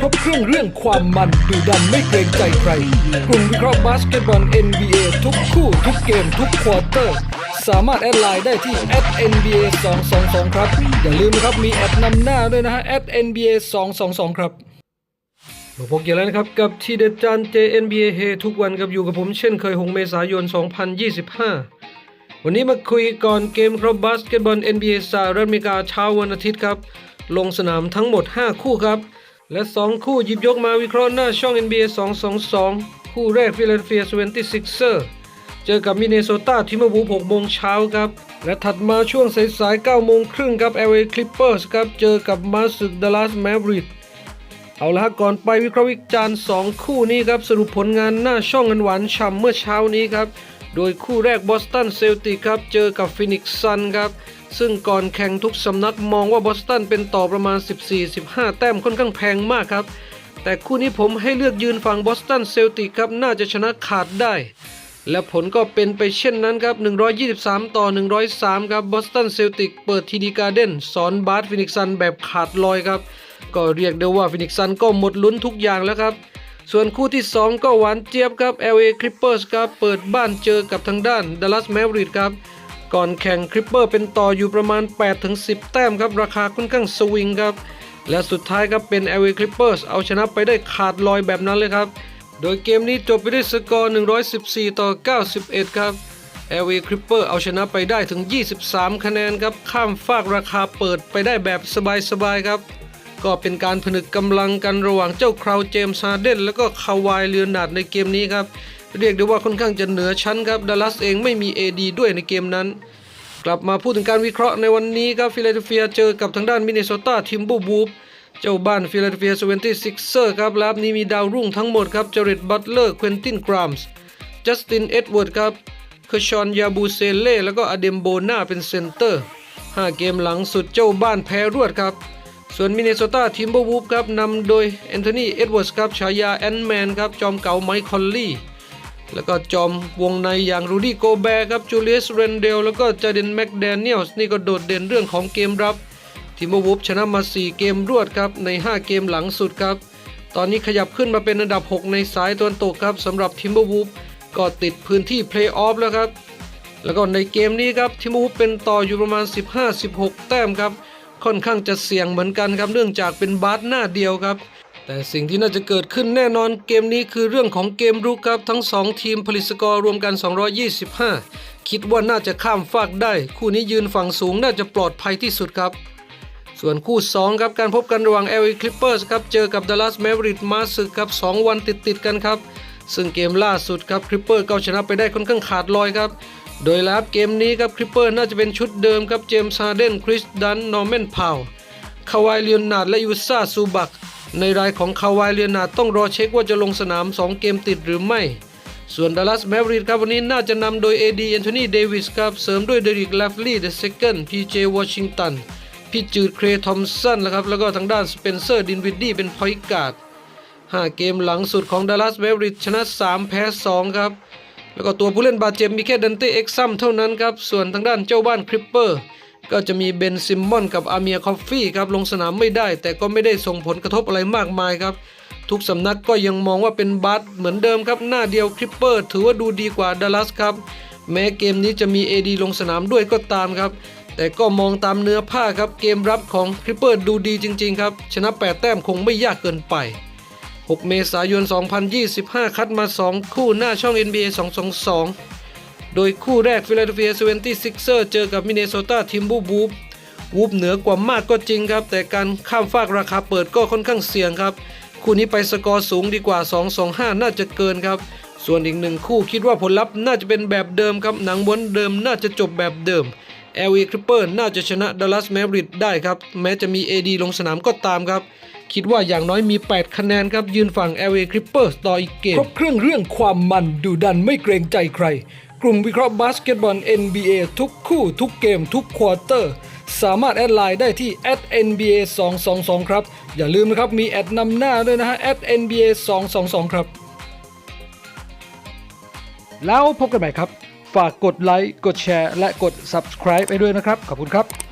ครบเครื่องเรื่องความมันดูดันไม่เกรงใจใครกลุ่มวิเคราะห์บาสเกตบอล NBA ทุกคู่ทุกเกมทุกควอเตอร์ สามารถแอดไลน์ได้ที่ @nba 222ครับ อย่าลืมนะครับมีแอดนำหน้าด้วยนะฮะ @nba 222ครับมาพบกันแล้วนะครับ กับทีเด็ดจาน JNBA เฮทุกวันกับอยู่กับผมเช่นเคย 6 เมษายน 2025 วันนี้มาคุยก่อนเกมครับบาสเกตบอล NBA สหรัฐอเมริกาเช้าวันอาทิตย์ครับ ลงสนามทั้งหมด 5 คู่ครับ และ 2 คู่หยิบยกมาวิเคราะห์หน้าช่อง NBA 222 คู่แรกฟิลาเดลเฟีย 76ers เจอกับมิเนโซตาทิมเบอร์วูฟ6โมงเช้าครับ และถัดมาช่วงสายๆ9โมงครึ่งครับ LA Clippers ครับ เจอกับมาสึกดัลลัสแมวริกเอาละก่อนไปวิเคราะห์วิจารณ์ 2 คู่นี้ครับ สรุปผลงานหน้าช่องกันหวานฉ่ำเมื่อเช้านี้ครับ โดยคู่แรกบอสตันเซลติกครับ เจอกับฟินิกซ์ซันครับ ซึ่งก่อนแข่งทุกสำนักมองว่าบอสตันเป็นต่อประมาณ 14-15 แต้มค่อนข้างแพงมากครับ แต่คู่นี้ผมให้เลือกยืนฝั่งบอสตันเซลติกครับ น่าจะชนะขาดได้ และผลก็เป็นไปเช่นนั้นครับ 123 ต่อ 103 ครับบอสตันเซลติกเปิดทีดีการ์เด้นสอนบาสฟินิกซ์ซันแบบขาดลอยครับ ก็เรียกได้ว่าฟินิกซ์ซันก็หมดลุ้นทุกอย่างแล้วครับ ส่วนคู่ที่ 2 ก็หวานเจี๊ยบครับ LA Clippers ครับ เปิดบ้านเจอกับทางด้าน Dallas Mavericks ครับ ก่อนแข่งคริปเปอร์เป็นต่ออยู่ประมาณ 8-10 แต้มครับ ราคาค่อนข้างสวิงครับ และสุดท้ายครับเป็น LA Clippers เอาชนะไปได้ขาดลอยแบบนั้นเลยครับ โดยเกมนี้จบไปด้วยสกอร์ 114 ต่อ 91 ครับ LA Clipper เอาชนะไปได้ถึง 23 คะแนนครับ ข้ามฟากราคาเปิดไปได้แบบสบายๆครับ ก็เป็นการผนึกกำลังกันระหว่างเจ้าคราวเจมส์ฮาร์เดนแล้วก็คาวายเลียนาร์ดในเกมนี้ครับ เรียกได้ว่าค่อนข้างจะเหนือชั้นครับดัลลัสเองไม่มี AD ด้วยในเกมนั้น กลับมาพูดถึงการวิเคราะห์ในวันนี้ครับฟิลาเดลเฟียเจอกับทางด้านมินนิโซตาทิมบูบูฟเจ้าบ้านฟิลาเดลเฟีย76เครับล้วนี้มีดาวรุ่งทั้งหมดครับเจเรตบัตเลอร์ควินตินกรามส์จัสตินเอ็ดเวิร์ดครับเคชอนยาบูเซเล่แล้วก็อเดมโบนาเป็นเซนเตอร์5เกมหลังสุดเจ้าบ้านแพ้รวดครับ ส่วนมินนิโซตาทิมเบอร์วูฟครับนำโดยแอนโทนีเอ็ดเวิร์ดครับฉายาแอนแมนครับจอมเก่าไมค์คอลลี่แล้วก็จอมวงในอย่างรูดี้โกแบร์ครับจูเลียสเรนเดลแล้วก็จาเดนแม็กแดเนียลส์นี่ก็โดดเด่นเรื่องของเกมรับทิมเบอร์วูฟชนะมา 4 เกมรวดครับใน 5 เกมหลังสุดครับ ตอนนี้ขยับขึ้นมาเป็นอันดับ 6 ในสายตะวันตกครับสำหรับทิมเบอร์วูฟก็ติดพื้นที่เพลย์ออฟแล้วครับ แล้วก็ในเกมนี้ครับทิมเบอร์วูฟเป็นต่ออยู่ประมาณ 15-16 แต้มครับ ค่อนข้างจะเสี่ยงเหมือนกันครับเนื่องจากเป็นบาสหน้าเดียวครับ แต่สิ่งที่น่าจะเกิดขึ้นแน่นอนเกมนี้คือเรื่องของเกมรุกครับ ทั้ง 2 ทีมผลิตสกอร์รวมกัน 225 คิดว่าน่าจะข้ามฟากได้ คู่นี้ยืนฝั่งสูงน่าจะปลอดภัยที่สุดครับส่วนคู่ 2 ครับ การพบกันระหว่าง LA Clippers ครับ เจอกับ Dallas Mavericks มาสึกครับ 2 วันติดๆกันครับ ซึ่งเกมล่าสุดครับ Clipper ก็ชนะไปได้ค่อนข้างขาดลอยครับ โดยล้วเกมนี้ครับ Clipper น่าจะเป็นชุดเดิมครับเจมส์ฮาร์เดนคริสดันนอร์แมนพาวคาวายเลียนนาดและยูซ่าซูบักในรายของคาวายเลียนนาดต้องรอเช็คว่าจะลงสนาม 2 เกมติดหรือไม่ ส่วน Dallas Mavericks ครับวันนี้น่าจะนำโดย AD Anthony Davis ครับเสริมด้วยเดริกลาฟลี่ the second PJ Washington พี่จืดเครทอมสันนะครับแล้วก็ทางด้านสเปนเซอร์ดินวิดดี้เป็นพอยการ์ด5เกมหลังสุดของดัลลัส m ม v ริ c ชนะ 3 แพ้ 2 ครับ แล้วก็ตัวผู้เล่นบาดเจ็บมีแค่ดันเต้เอ็กซัมเท่านั้นครับ ส่วนทางด้านเจ้าบ้านคริปเปอร์ก็จะมีเบนซิมมอนกับอาเมียคอฟฟี่ครับลงสนามไม่ได้ แต่ก็ไม่ได้ส่งผลกระทบอะไรมากมายครับ ทุกสำนักก็ยังมองว่าเป็นบัสเหมือนเดิมครับ หน้าเดียวคริปเปอร์ถือว่าดูดีกว่าดัลลัสครับ แม้เกมนี้จะมี AD ลงสนามด้วยก็ตามครับ แต่ก็มองตามเนื้อผ้าครับเกมรับของคริปเปอร์ดูดีจริง ๆ ครับ ชนะ 8 แต้มคงไม่ยากเกินไป 6 เมษายน 2025 คัดมา 2 คู่หน้าช่อง NBA 222 โดยคู่แรกฟิลาเดลเฟีย7 6 e r เจอกับมินเนโซตาทิมบูบูฟวูฟเหนือกว่ามากก็จริงครับ แต่การข้ามฟากราคาเปิดก็ค่อนข้างเสี่ยงครับ คู่นี้ไปสกอร์สูงดีกว่า 2-2-5 น่าจะเกินครับ ส่วนอีกหนึ่งคู่คิดว่าผลลัพธ์น่าจะเป็นแบบเดิมครับหนังม้วนเดิมน่าจะจบแบบเดิม LA Clipper น่าจะชนะ Dallas Mavericks ได้ครับ แม้จะมี AD ลงสนามก็ตามครับ คิดว่าอย่างน้อยมี 8 คะแนนครับ ยืนฝั่ง LA Clippers ต่ออีกเกม ครบเครื่องเรื่องความมันดูดันไม่เกรงใจใคร กลุ่มวิเคราะห์บาสเกตบอล NBA ทุกคู่ทุกเกมทุกควอเตอร์ สามารถแอดไลน์ได้ที่ @nba 2 2 2ครับ อย่าลืมนะครับ มีแอดนำหน้าด้วยนะฮะ @nba 2 2 2ครับ แล้วพบกันใหม่ครับ ฝากกดไลค์กดแชร์ และกด subscribe ไปด้วยนะครับ ขอบคุณครับ